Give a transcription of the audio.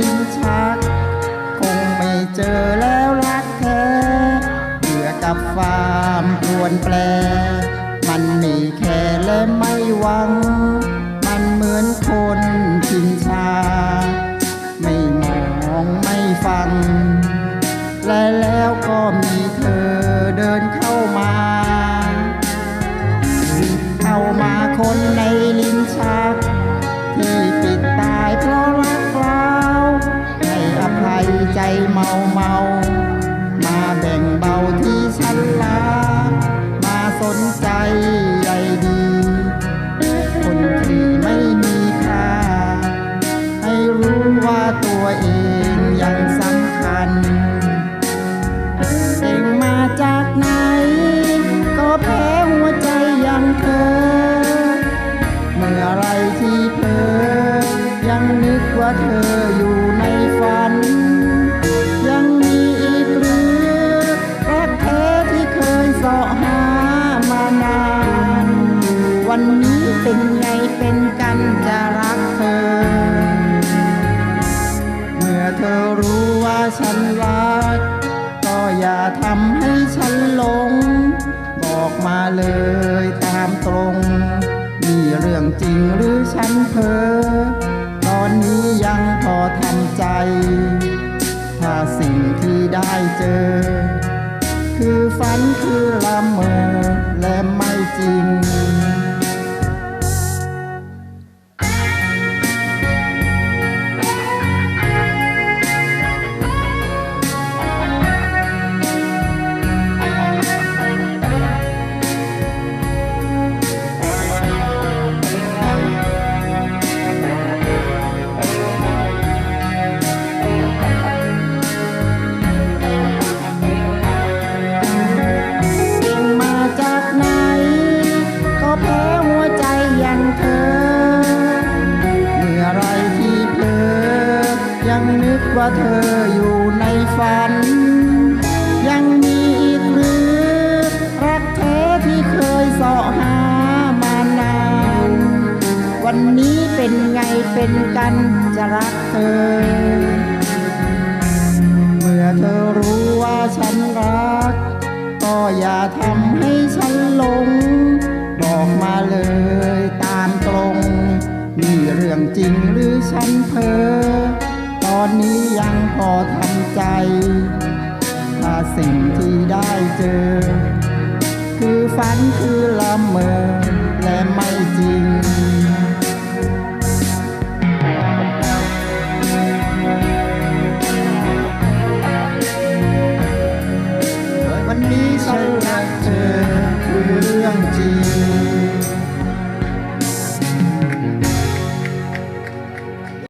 ลิ้นชัก คงไม่เจอแล้วรักแท้เบื่อกับความพวนแปล มันมีแค่และไม่หวัง มันเหมือนคนทิ้งชา ไม่มองไม่ฟัง และ ใจเมาเมามาแบ่งเบาที่ฉันลามาสนใจใยดี คนที่ไม่มีค่า ให้รู้ว่าตัวเองยังสำคัญ เองมาจากไหน ก็แพ้หัวใจอย่างเธอ เมื่อไรที่เพลอยังนึกว่าเธอ เป็นไงเป็นกันจะรักเธอ เมื่อเธอรู้ว่าฉันรัก ก็อย่าทำให้ฉันหลง บอกมาเลยตามตรงมีเรื่องจริงหรือฉันเพ้อตอนนี้ยังพอทำใจ ถ้าสิ่งที่ได้เจอ คือฝันคือละเมอและไม่จริง ว่าเธออยู่ในฝัน ยังมีอีกหรือรักแท้ที่เคยเสาะหามานาน วันนี้เป็นไงเป็นกันจะรักเธอ เมื่อเธอรู้ว่าฉันรัก ก็อย่าทำให้ฉันหลง บอกมาเลยตามตรงมีเรื่องจริงหรือฉันเพ้อ อนนี้ยังพอทำใจ ถ้าสิ่งที่ได้เจอ คือฝันคือละเมอและไม่จริงวันนี้ฉันรักเธอคือเรื่องจริง